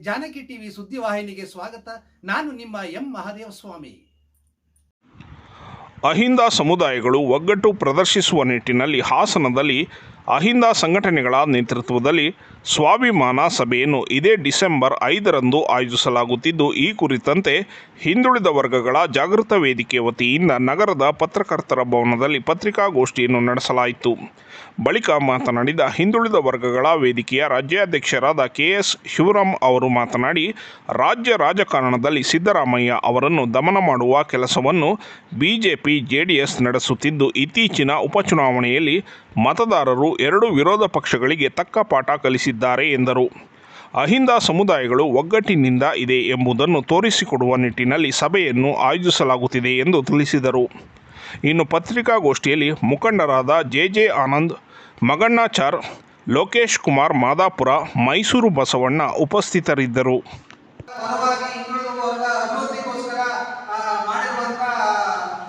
Janaki TV ಸುದ್ದಿವಾಹಿನಿಗೆ ಸ್ವಾಗತ. ನಾನು ನಿಮ್ಮ ಎಂ. ಮಹಾದೇವ ಸ್ವಾಮಿ ಅಹಿಂದ ಸಮುದಾಯಗಳು ಒಗ್ಗಟ್ಟು ಪ್ರದರ್ಶಿಸುವ ನಿಟ್ಟಿನಲ್ಲಿ ಹಾಸನದಲ್ಲಿ ಅಹಿಂದ ಸಂಘಟನೆಗಳ ನೇತೃತ್ವದಲ್ಲಿ ಸ್ವಾಭಿಮಾನ ಸಭೆಯನ್ನು ಇದೇ ಡಿಸೆಂಬರ್ ಐದರಂದು ಆಯೋಜಿಸಲಾಗುತ್ತಿದ್ದು, ಈ ಕುರಿತಂತೆ ಹಿಂದುಳಿದ ವರ್ಗಗಳ ಜಾಗೃತ ವೇದಿಕೆ ವತಿಯಿಂದ ನಗರದ ಪತ್ರಕರ್ತರ ಭವನದಲ್ಲಿ ಪತ್ರಿಕಾಗೋಷ್ಠಿಯನ್ನು ನಡೆಸಲಾಯಿತು. ಬಳಿಕ ಮಾತನಾಡಿದ ಹಿಂದುಳಿದ ವರ್ಗಗಳ ವೇದಿಕೆಯ ರಾಜ್ಯಾಧ್ಯಕ್ಷರಾದ ಕೆ ಎಸ್ ಶಿವರಾಮ್ ಅವರು ಮಾತನಾಡಿ, ರಾಜ್ಯ ರಾಜಕಾರಣದಲ್ಲಿ ಸಿದ್ದರಾಮಯ್ಯ ಅವರನ್ನು ದಮನ ಮಾಡುವ ಕೆಲಸವನ್ನು ಬಿಜೆಪಿ ಜೆಡಿಎಸ್ ನಡೆಸುತ್ತಿದ್ದು, ಇತ್ತೀಚಿನ ಉಪಚುನಾವಣೆಯಲ್ಲಿ ಮತದಾರರು ಎರಡು ವಿರೋಧ ಪಕ್ಷಗಳಿಗೆ ತಕ್ಕ ಪಾಠ ಕಲಿಸಿದ್ದಾರೆ ಎಂದರು. ಅಹಿಂದ ಸಮುದಾಯಗಳು ಒಗ್ಗಟ್ಟಿನಿಂದ ಇದೆ ಎಂಬುದನ್ನು ತೋರಿಸಿಕೊಡುವ ನಿಟ್ಟಿನಲ್ಲಿ ಸಭೆಯನ್ನು ಆಯೋಜಿಸಲಾಗುತ್ತಿದೆ ಎಂದು ತಿಳಿಸಿದರು. ಇನ್ನು ಪತ್ರಿಕಾಗೋಷ್ಠಿಯಲ್ಲಿ ಮುಖಂಡರಾದ ಜೆ ಜೆ ಆನಂದ್, ಮಗಣ್ಣಾಚಾರ್, ಲೋಕೇಶ್ ಕುಮಾರ್ ಮಾದಾಪುರ, ಮೈಸೂರು ಬಸವಣ್ಣ ಉಪಸ್ಥಿತರಿದ್ದರು ಪರವಾಗಿ ಹಿಂದುಳಿದ ವರ್ಗ ಅಭಿವೃದ್ಧಿಗೋಸ್ಕರ ಆ, ಮಾಡಿರುವಂತ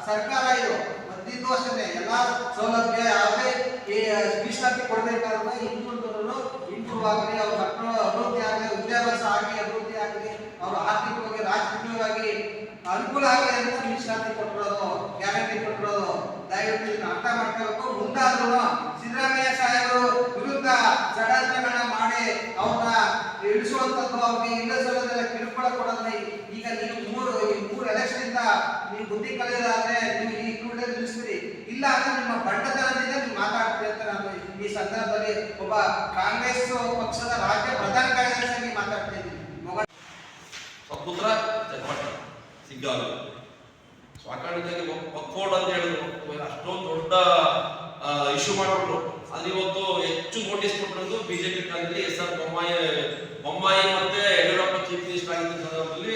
ಸರ್ಕಾರ ಇದು ಮೊದಲಿಂದ ಅಷ್ಟೇ ಎಲ್ಲ ಸೌಲಭ್ಯ ಯಾವುದೇ ಈ ಮೀಸಲಾತಿ ಕೊಡಬೇಕಾದ್ರೆ ಹಿಂದುಳಿದವರು ಇಂಪ್ರೂವ್ ಆಗಲಿ, ಅವ್ರ ಮಕ್ಕಳು ಅಭಿವೃದ್ಧಿ ಆಗಲಿ, ವಿದ್ಯಾಭ್ಯಾಸ ಆಗಲಿ, ಅಭಿವೃದ್ಧಿ ಆಗಲಿ, ಅವರು ಆರ್ಥಿಕವಾಗಿ, ರಾಜಕೀಯವಾಗಿ ಅನುಕೂಲ ಆಗಲಿ ಅಂತ ಮೀಸಲಾತಿ ಕೊಟ್ಟಿರೋದು, ಗ್ಯಾರಂಟಿ ಕೊಟ್ಟಿರೋದು. ದಯವಿಟ್ಟು ಇದನ್ನ ಅರ್ಥ ಮಾಡ್ಕೋಬೇಕು. ಮುಂದಾದ್ರೂ ಸಿದ್ದರಾಮಯ್ಯ ಸಾಹೇಬರು ವಿರುದ್ಧ ಷಡ್ಯಂತ್ರಗಳನ್ನ ಮಾಡಿ ಅವ್ರನ್ನ ಇಳಿಸುವಂತದ್ದು ಅವ್ರಿಗೆ ಇಳಿಸೋದೆಲ್ಲ ಕಿರುಕುಳ ಕೊಡೋದನ್ನ ಈಗ ನೀವು ಮೂರು, ಈ ಮೂರು ಎಲೆಕ್ಷನ್ ಇಂದ ನೀವು ಬುದ್ಧಿ ಕಲಿಯೋದಾದ್ರೆ ನೀವು ಈ ಕೂಡಲೇ ನಿಲ್ಲಿಸ್ತೀರಿ. ಇಲ್ಲ ಅಂದ್ರೆ ನಿಮ್ಮ ಬಂಡತನದಿಂದ ನೀವು ಮಾತಾಡ್ತೀರಿ ಅಂತ ನಾನು ಈ ಸಂದರ್ಭದಲ್ಲಿ ಒಬ್ಬ ಕಾಂಗ್ರೆಸ್ ಪಕ್ಷದ ರಾಜ್ಯ ಪ್ರಧಾನ ಕಾರ್ಯದರ್ಶಿಯಾಗಿ ಮಾತಾಡ್ತಿದ್ದೀನಿ. ಸ್ವಪುತ್ರ ಚನ್ನಪಟ್ಟ ಸಿಗ್ಗಾಲು. ಸಾಕಾಣಿಕೆಗೆ ಒಕ್ಕೋಡ್ ಅಂತ ಹೇಳಿದ್ರು. ಅಷ್ಟೊಂದು ದೊಡ್ಡ ಇಶ್ಯೂ ಮಾಡಿಬಿಟ್ರು. ಅಲ್ಲಿ ಇವತ್ತು ಹೆಚ್ಚು ನೋಟಿಸ್ ಕೊಟ್ಟಿರೋದು ಬಿಜೆಪಿ ಕಾಲದಲ್ಲಿ ಎಸ್ ಆರ್ ಬೊಮ್ಮಾಯಿ ಬೊಮ್ಮಾಯಿ ಮತ್ತೆ ಯಡಿಯೂರಪ್ಪ ಚೀಫ್ ಮಿನಿಸ್ಟರ್ ಆಗಿದ್ದ ಸಂದರ್ಭದಲ್ಲಿ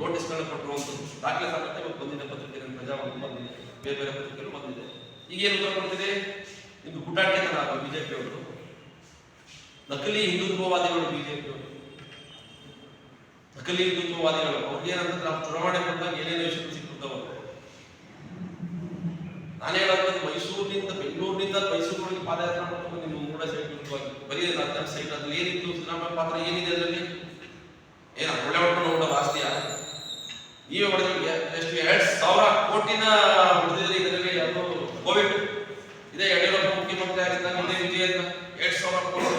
ನೋಟಿಸ್ಗಳನ್ನ ಕೊಟ್ಟಿರುವಂಥದ್ದು ದಾಖಲೆ ಸಮೇತ ಇವತ್ತು ಬಂದಿದೆ ಪತ್ರಿಕೆ ಪ್ರಜಾವಾಣಿ ಬಂದಿದೆ. ಬೇರೆ ಬೇರೆ ಪತ್ರಿಕೆಗಳು ಬಂದಿದೆ. ಈಗೇನು ಉತ್ತರ ಕೊಡ್ತಿದೆ ಇದು ಗುಡ್ಡಾಟಿಕೆ ಅದು ಬಿಜೆಪಿ ಅವರು ನಕಲಿ ಹಿಂದುತ್ವವಾದಿಗಳು ಬಿಜೆಪಿ ಅವರು. ನಕಲಿ ಹಿಂದುತ್ವವಾದಿಗಳು. ಅವ್ರಿಗೆ ಏನಂದ್ರೆ ನಾವು ಚುನಾವಣೆ ಬಂದಾಗ ಏನೇನು ವಿಷಯ ಸಿಕ್ಕಿರ್ತಾವ ನಾನು ಹೇಳೋದು ಮೈಸೂರಿನಿಂದ ಬೆಂಗಳೂರಿನಿಂದ ಮೈಸೂರಿಗೆ ಪಾದಯಾತ್ರೆ ಮಾಡ್ಕೊಂಡು ನಿಮ್ಮ ಮೂಡ ಸೈಡ್ ಮುಖ್ಯವಾಗಿ ಬರೀ ರಾಜ್ಯ ಸೈಡ್ ಅದ್ರಲ್ಲಿ ಏನಿತ್ತು, ಸಿದ್ದರಾಮಯ್ಯ ಪಾತ್ರ ಏನಿದೆ ಅದರಲ್ಲಿ? ಏನ ಒಳ್ಳೆ ಹೊಡ್ಕೊಂಡು ನೋಡೋ ಆಸ್ತಿಯ ನೀವೇ ಹೊಡೆದ್ರೆ ಎಷ್ಟು ಎರಡ್ ಸಾವಿರ ಕೋಟಿನ ಹೊಡೆದಿದ್ರಿ ಇದರಲ್ಲಿ ಅದು ಕೋವಿಡ್ ಇದೇ ಯಡಿಯೂರಪ್ಪ ಮುಖ್ಯಮಂತ್ರಿ ಆಗಿದ್ದಾಗ ಇದೇ ವಿಜಯನ್ನ ಎರಡ್ ಸಾವಿರ ಕೋಟಿ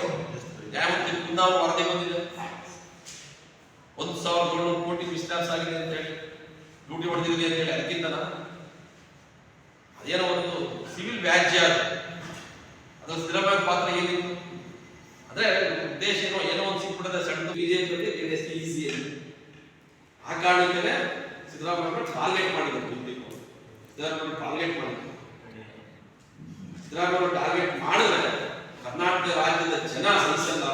ನ್ಯಾಯಮೂರ್ತಿ ಕುಂದಾವ್ ವರದಿ ಬಂದಿದೆ ಒಂದು ಸಾವಿರದ ಏಳ್ನೂರು ಕೋಟಿ ಮಿಸ್ಟ್ಯಾಪ್ಸ್ ಆಗಿದೆ ಅಂತ ಹೇಳಿ, ಡ್ಯೂಟಿ ಹೊಡೆದಿದ್ವಿ ಅಂತ ಹೇಳಿ ಅದಕ್ಕಿಂತ ಅದೇನೋ ಒಂದು ಸಿವಿಲ್ ವ್ಯಾಜ್ಯ ಅದು. ಸಿದ್ದರಾಮಯ್ಯ ಪಾತ್ರ ಏನಿತ್ತು? ಅಂದ್ರೆ ಉದ್ದೇಶ ಏನೋ ಏನೋ ಒಂದು ಸಿಕ್ಬಿಡದೆ ಸಣ್ಣ ಬಿಜೆಪಿ ಎಷ್ಟು ಈಸಿ ಅಂತ ಆ ಕಾರಣಕ್ಕೆ ಸಿದ್ದರಾಮಯ್ಯ ಟಾರ್ಗೆಟ್ ಮಾಡಿದ್ರು ದುಡ್ಡಿಗೆ ಸಿದ್ದರಾಮಯ್ಯ ಟಾರ್ಗೆಟ್ ಮಾಡಿದ್ರು. ಸಿದ್ದರಾಮಯ್ಯ ಟಾರ್ಗೆಟ್ ಮಾಡಿದ್ರೆ ಕರ್ನಾಟಕ ರಾಜ್ಯದ ಜನ ಸಹಿಸಲ್ಲ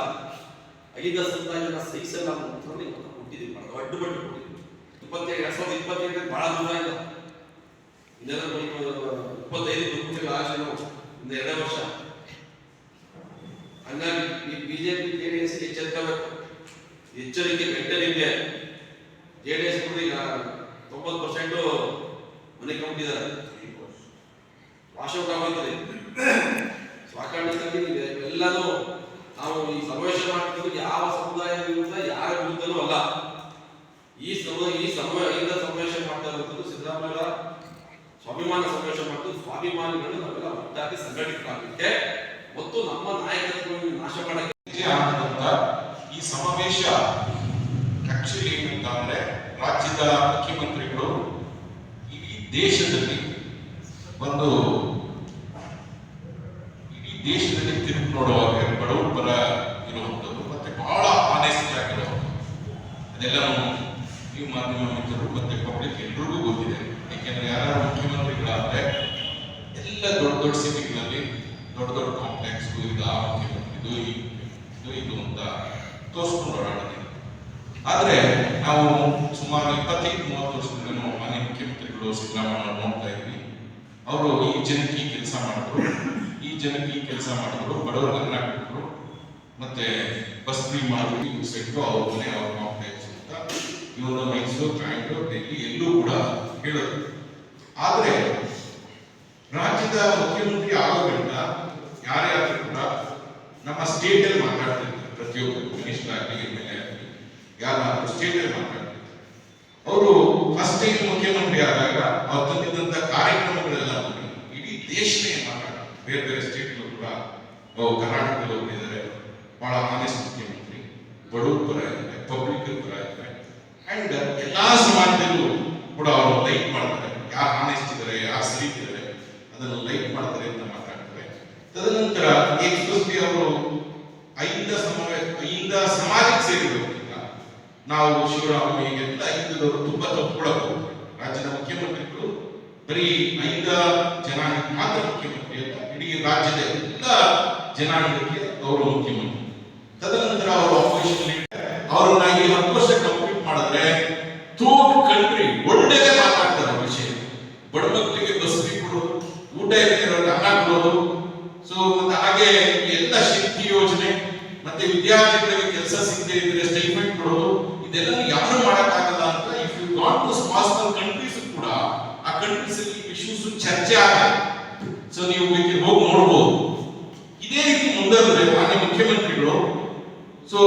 ಐದು ಸಂತಾನ ಸಹಿಸಲ್ಲ ಅನ್ನೋ ಉತ್ತರವನ್ನು ಇವತ್ತು ಕೊಟ್ಟಿದ್ದೀವಿ. ಅಡ್ಡುಪಟ್ಟು ಕೊಟ್ಟಿದ್ದೀವಿ. ಇಪ್ಪತ್ತೇಳು ಎರಡ್ ಸಾವಿರದ ಇಪ್ಪತ್ತೆಂಟಕ್ಕೆ ಬಹಳ ದೂರ ಇಲ್ಲ ಇಪ್ಪತ್ತೈದು ಆಗಲಿ ನಾವು ಒಂದು ಎರಡು ವರ್ಷ. ಹಂಗಾಗಿ ಈ ಬಿಜೆಪಿ ಜೆಡಿಎಸ್ ಎಚ್ಚರಿಸಬೇಕು ಎಚ್ಚರಿಕೆ ಗಂಟಲಿದೆ ಜೆಡಿಎಸ್ ಕೂಡ ಈಗ ತೊಂಬತ್ತು ಪರ್ಸೆಂಟ್ ಮನೆ ಕಂಬಿಟ್ಟಿದ್ದಾರೆ ವಾಶೌಟ್ ಆಗೋಯ್ತದೆ. ಸ್ವಾಕಾಣಿಕಲ್ಲಿ ಎಲ್ಲನೂ ನಾವು ಈ ಸಮಾವೇಶ ಮಾಡ್ತಿದ್ದು ಯಾವ ಸಮುದಾಯ ವಿರುದ್ಧ ಯಾರ ವಿರುದ್ಧನೂ ಅಲ್ಲ. ಈ ಸಮ ಈ ಈಗ ಸಮಾವೇಶ ಮಾಡ್ತಾ ಇರುವಂಥದ್ದು ಸಿದ್ದರಾಮಯ್ಯ ಸ್ವಾಭಿಮಾನ ಸಮಾವೇಶ ಮಾಡ್ತು ಸ್ವಾಭಿಮಾನಿಗಳು ನಾವೆಲ್ಲ ಒಟ್ಟಾಗಿ ಸಂಘಟಿತರಾಗಲಿಕ್ಕೆ ಮತ್ತು ನಮ್ಮ ನಾಯಕತ್ವವನ್ನು ನಾಶ ಮಾಡಕ್ಕೆ ಈ ಸಮಾವೇಶ ಆಕ್ಚುಲಿ ಏನಂತಂದ್ರೆ ರಾಜ್ಯದ ಮುಖ್ಯಮಂತ್ರಿಗಳು ಇಡೀ ದೇಶದಲ್ಲಿ ಒಂದು ಇಡೀ ದೇಶದಲ್ಲಿ ತಿರುಗಿ ನೋಡುವಾಗ ಬಡವರ ಪರ ಇರುವಂಥದ್ದು, ಮತ್ತೆ ಬಹಳ ಆನೆಸ್ಟ್ ಆಗಿರುವಂಥದ್ದು. ಅದೆಲ್ಲನೂ ನೀವು ಮಾಧ್ಯಮ ಮಿತ್ರರು ಮತ್ತೆ ಪಬ್ಲಿಕ್ ಎಲ್ರಿಗೂ ಗೊತ್ತಿದೆ. ಯಾಕೆಂದ್ರೆ ಯಾರ ಮುಖ್ಯಮಂತ್ರಿಗಳಾದ್ರೆ ಎಲ್ಲ ದೊಡ್ಡ ದೊಡ್ಡ ಸಿಟಿಗಳಲ್ಲಿ ದೊಡ್ಡ ದೊಡ್ಡ ಕಾಂಪ್ಲೆಕ್ಸ್ ಅಂತ ತೋರಿಸ್ಕೊಂಡು ಆದರೆ ಆದ್ರೆ ನಾವು ಸುಮಾರು ಇಪ್ಪತ್ತೈದು, ಮೂವತ್ತು ವರ್ಷದಿಂದ ನಾವು ಮಾನ್ಯ ಮುಖ್ಯಮಂತ್ರಿಗಳು ಸಿದ್ದರಾಮಯ್ಯ ನೋಡ್ತಾ ಇದ್ವಿ. ಅವರು ಈ ಜನಕ್ಕೆ ಈ ಕೆಲಸ ಮಾಡಿದ್ರು. ಈ ಜನಕ್ಕೆ ಈ ಕೆಲಸ ಮಾಡಿದ್ರು. ಬಡವರು ಕೊಟ್ಟರು ಮತ್ತೆ ಬಸ್ ಫ್ರೀ ಮಾಡಿದ್ರು. ಸೆಟ್ಟು ಅವ್ರ ಮನೆ, ಅವ್ರ ಇವರು ಮೈಸೂರು ಬ್ಯಾಂಗ್ಳೂರು ಡೆಲ್ಲಿ ಎಲ್ಲೂ ಕೂಡ ಹೇಳೋದು. ಆದರೆ, ರಾಜ್ಯದ ಮುಖ್ಯಮಂತ್ರಿ ಆಗೋದ್ರಿಂದ ಯಾರೇ ಆದ್ರೂ ಕೂಡ ನಮ್ಮ ಸ್ಟೇಟ್ ಅಲ್ಲಿ ಮಾತಾಡ್ತಿರ್ತಾರೆ. ಪ್ರತಿಯೊಬ್ಬರು, ಮಿನಿಸ್ಟರ್ ಆಗಲಿ, ಎಂ ಎಲ್ ಎ ಆಗಲಿ ಯಾರಾದ್ರೂ ಸ್ಟೇಟ್ ಅಲ್ಲಿ ಮಾತಾಡ್ತಾರೆ ಅವರು ಫಸ್ಟ್ ಟೈಮ್ ಮುಖ್ಯಮಂತ್ರಿ ಆದಾಗ ಅವ್ರು ತಂದಿದ್ದಂತ ಕಾರ್ಯಕ್ರಮಗಳೆಲ್ಲ ಇಡೀ ದೇಶನೇ ಮಾತಾಡ್ತಾರೆ. ಬೇರೆ ಬೇರೆ ಸ್ಟೇಟ್ ಕೂಡ ಅವ್ರು ಕರ್ನಾಟಕದಲ್ಲಿ ಹೋಗಿದ್ದಾರೆ ಬಹಳ ಆನೆಸ್ಟ್ ಮುಖ್ಯಮಂತ್ರಿ, ಬಡವ್ರ ಪರ ಇದ್ದಾರೆ ಪಬ್ಲಿಕ್ ಪರ ಇದ್ದಾರೆ. ಅಂಡ್ ಎಲ್ಲಾ ಸಮಾಜದಲ್ಲೂ ಕೂಡ ಅವರು ಲೈಕ್ ಮಾಡ್ತಾರೆ. ಯಾರು ಆನೆಸ್ಟ್ ಇದ್ದಾರೆ ಯಾರು ಸರಿ ಇದ್ದಾರೆ ಅದನ್ನು ಲೈಕ್ ಮಾಡ್ತಾರೆ ಅಂತ ಮಾತಾಡ್ತಾರೆ ತದನಂತರ ಎಕ್ಸ್ಪ್ರೆಸ್ಲಿ ಅವರು ಐದ ಸಮಾಜ, ಐದ ಸಮಾಜಕ್ಕೆ ಸೇರಿರೋದ್ರಿಂದ ನಾವು ಶಿವರಾಮ ಎಲ್ಲ ಐದದವರು ತುಂಬಾ ತಪ್ಪುಕೊಳ್ಳಬಹುದು ರಾಜ್ಯದ ಮುಖ್ಯಮಂತ್ರಿಗಳು ಬರೀ ಐದ ಜನಾಂಗಕ್ಕೆ ಮಾತ್ರ ಮುಖ್ಯಮಂತ್ರಿ ಅಂತ ಇಡೀ ರಾಜ್ಯದ ಎಲ್ಲ ಜನಾಂಗಕ್ಕೆ ಅವರು ಮುಖ್ಯಮಂತ್ರಿ. ತದನಂತರ ಅವರು ಅಪೋಸಿಷನ್ ಅವರನ್ನ ಈ ಹತ್ತು ವರ್ಷ ಮಾಡಿದ್ರೆ ತೂಕ ಕಂಟ್ರಿ ಒಳ್ಳೆಯ ಮಾತಾಡ್ತಾರೆ ವಿಷಯ. ಬಡ ಮಕ್ಕಳಿಗೆ ಬಸ್ ಕೊಡೋದು ಊಟ ಇರೋದು ಅನ್ನ ಕೊಡೋದು. ಸೊ ಮತ್ತೆ ಹಾಗೆ ಎಲ್ಲ ಶಕ್ತಿ ಯೋಜನೆ, ಮತ್ತೆ ವಿದ್ಯಾರ್ಥಿಗಳಿಗೆ ಕೆಲಸ ಸಿಗದೆ ಇದ್ರೆ ಸ್ಟೇಟ್ಮೆಂಟ್ ಕೊಡೋದು ಇದೆಲ್ಲ ಯಾರು ಮಾಡಕ್ಕಾಗಲ್ಲ ಅಂತ if you got to small countries ಕೂಡ, ಆ ಕಂಟ್ರೀಸ್ ಅಲ್ಲಿ ಇಶ್ಯೂಸ್ ಚರ್ಚೆ ಆಗಲ್ಲ. ಸೊ ನೀವು ಹೋಗಿ ನೋಡ್ಬೋದು. ಇದೇ ರೀತಿ ಮುಂದೆ ಮಾನ್ಯ ಮುಖ್ಯಮಂತ್ರಿಗಳು ಸೊ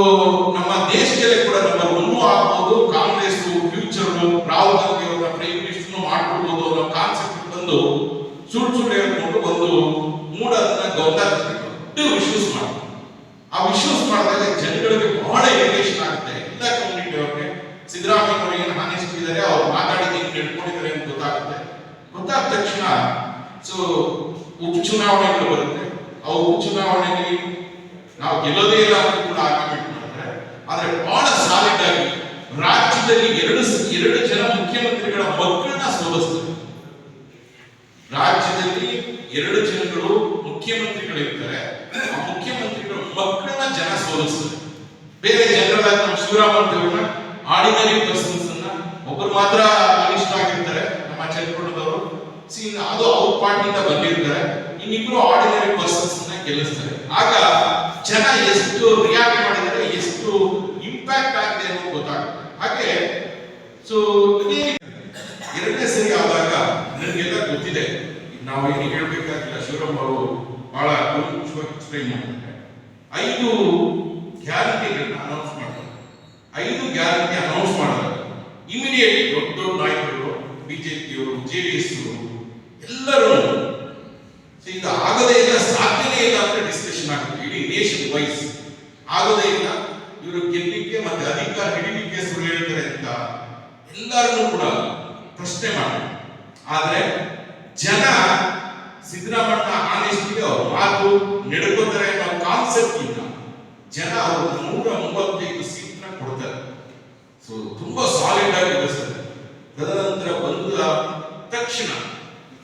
ನಮ್ಮ ದೇಶದಲ್ಲೇ ಕೂಡ ನಂಬರ್ ಒನ್ ಆಗ್ಬೋದು ಕಾಂಗ್ರೆಸ್ ಫ್ಯೂಚರ್ ರಾಹುಲ್ ಗಾಂಧಿ ಅವರ ಪ್ರೈಮ್ ಮಿನಿಸ್ಟರ್ ಮಾಡ್ಕೊಡ್ಬೋದು ಅನ್ನೋ ಬಂದು ಸುಳ್ಳು ಸುಳ್ಳು ಹೇಳ್ಕೊಂಡು ಒಂದು ಮೂಡನ್ನ ದೊಡ್ಡ ವಿಶ್ವಾಸ ಮಾಡ್ತಾರೆ ಆ ವಿಶ್ವಾಸ ಮಾಡಿದಾಗ ಜನಗಳಿಗೆ ಬಹಳ ಇರಿಟೇಷನ್ ಆಗುತ್ತೆ. ಎಲ್ಲ ಕಮ್ಯುನಿಟಿ ಅವ್ರಿಗೆ. ಸಿದ್ದರಾಮಯ್ಯ ಅವರು ಏನು ಸಿಕ್ಕಿದ್ದಾರೆ ಅವ್ರು ಮಾತಾಡಿದ ಹಿಂಗೆ ನಡ್ಕೊಂಡಿದ್ದಾರೆ ಅಂತ ಗೊತ್ತಾಗುತ್ತೆ. ಗೊತ್ತಾದ ತಕ್ಷಣ ಸೊ ಉಪಚುನಾವಣೆಗಳು ಬರುತ್ತೆ. ಆ ಉಪಚುನಾವಣೆಯಲ್ಲಿ ನಾವು ಗೆಲ್ಲೋದೇ ಇಲ್ಲ ಅಂತ ಕೂಡ ಆರ್ಗ್ಯುಮೆಂಟ್ ಮಾಡ್ತಾರೆ ಆದ್ರೆ ಬಹಳ ಸಾಲಿಡ್ ಆಗಿ ರಾಜ್ಯದಲ್ಲಿ ಎರಡು ಎರಡು ಜನ ಮುಖ್ಯಮಂತ್ರಿಗಳ ಸೋಲಿಸ್ತಾರೆ ರಾಜ್ಯದಲ್ಲಿ ಎರಡು ಜನಗಳು ಮುಖ್ಯಮಂತ್ರಿಗಳಿರ್ತಾರೆ. ಆ ಮುಖ್ಯಮಂತ್ರಿಗಳು ಮಕ್ಕಳನ್ನ ಜನ ಸೋಲಿಸ್ತಾರೆ. ಬೇರೆ ಜನರಲ್ಲ ನಮ್ಮ ಶಿವರಾಮನ್ ದೇವ್ರನ್ನ, ಆರ್ಡಿನರಿ ಪರ್ಸನ್ಸ್ ಅನ್ನ ಒಬ್ಬರು ಮಾತ್ರ ಅನಿಷ್ಟ ಆಗಿರ್ತಾರೆ, ನಮ್ಮ ಚಂದ್ರಪುರದವರು ಸಿ ಅದು ಅವ್ರ ಪಾರ್ಟಿಯಿಂದ ಬಂದಿರ್ತಾರೆ. ಇನ್ನಿಬ್ರು ಆರ್ಡಿನರಿ ಪರ್ಸನ್ಸ್ ಅನ್ನ ಗೆಲ್ಲಿಸ್ತಾರೆ. ಆಗ ಜನ ಎಷ್ಟು ರಿಯಾಕ್ಟ್ ಮಾಡಿದರೆ ಎಷ್ಟು ಇಂಪ್ಯಾಕ್ಟ್ ಆಗಿದೆ ಅನ್ನೋದು ಗೊತ್ತಾಗುತ್ತೆ. ಹಾಗೆ ಸೊ ಎರಡನೇ ಸರಿ ಆದಾಗ ನನಗೆಲ್ಲ ಗೊತ್ತಿದೆ. ನಾವು ಏನು ಹೇಳಬೇಕಾಗಿಲ್ಲ, ಶಿವರಾಮ್ ಅವರು ಬಹಳ ಕೂಲಂಕುಷವಾಗಿ ಎಕ್ಸ್ಪ್ಲೈನ್ ಮಾಡಿದ್ದಾರೆ ಐದು ಗ್ಯಾರಂಟಿಗಳನ್ನ ಅನೌನ್ಸ್ ಮಾಡ್ತಾರೆ ಐದು ಗ್ಯಾರಂಟಿ ಅನೌನ್ಸ್ ಮಾಡ್ತಾರೆ ಇಮಿಡಿಯೇಟ್ಲಿ ದೊಡ್ಡ ದೊಡ್ಡ ನಾಯಕರು, ಬಿಜೆಪಿಯವರು, ಜೆ ಡಿ ಎಸ್ ಎಲ್ಲರೂ ಇದು ಆಗದೇ ಇಲ್ಲ ಸಾಧ್ಯನೇ ಇಲ್ಲ ಅಂತ ಡಿಸ್ಕಷನ್ ಆಗ್ತದೆ ಇಡೀ ನೇಷನ್ ವೈಸ್ ಆಗದೇ ಇಲ್ಲ. ಇವರು ಗೆಲ್ಲಿಕ್ಕೆ ಮತ್ತೆ ಅಧಿಕಾರ ಹಿಡಿಲಿಕ್ಕೆ ಸುಳ್ಳು ಹೇಳ್ತಾರೆ ಅಂತ ಎಲ್ಲರನ್ನೂ ಕೂಡ ಪ್ರಶ್ನೆ ಮಾಡಿ ಆದ್ರೆ ಜನ ಸಿದ್ದರಾಮಣ್ಣ ಆನೆಸ್ಟಿಗೆ ಅವ್ರ ಮಾತು ನಡ್ಕೋತಾರೆ ಅನ್ನೋ ಕಾನ್ಸೆಪ್ಟ್ ಇಲ್ಲ. ಜನ ಅವರು ನೂರ ಮೂವತ್ತೈದು ಸೀಟ್ನ ಕೊಡ್ತಾರೆ. ಸೊ ತುಂಬಾ ಸಾಲಿಡ್ ಆಗಿದೆ ಸರ್. ತದನಂತರ ಬಂದ ತಕ್ಷಣ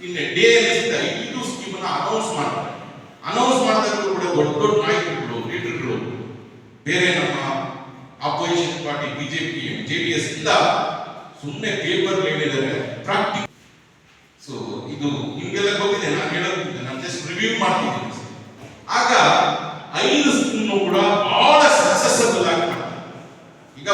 ಇನ್ನು ಡೇ ಅನಿಸಿದ ಐದು ಸ್ಕೀಮ್ ಅನ್ನ ಅನೌನ್ಸ್ ಮಾಡ್ತಾರೆ. ಅನೌನ್ಸ್ ಮಾಡಿದಾಗ ಕೂಡ ದೊಡ್ಡ ದೊಡ್ಡ ನಾಯಕರುಗಳು ಲೀಡರ್ಗಳು ಬೇರೆ ನಮ್ಮ ಅಪೋಸಿಷನ್ ಪಾರ್ಟಿ ಬಿಜೆಪಿ ಜೆಡಿಎಸ್ ಇಂದ ಸುಮ್ಮನೆ ಪೇಪರ್ ಹೇಳಿದ್ದಾರೆ ಪ್ರಾಕ್ಟಿಕ್ ಇದು ನಿಮ್ಗೆಲ್ಲ ಗೊತ್ತಿದೆ ನಾನು ಹೇಳೋದಿಲ್ಲ ನಾನು ಜಸ್ಟ್ ರಿವ್ಯೂ ಮಾಡ್ತಿದ್ದೀನಿ. ಆಗ ಐದು ಸ್ಕೂಲ್ನು ಕೂಡ ಬಹಳ ಸಕ್ಸಸ್ಫುಲ್ ಆಗಿ ಈಗ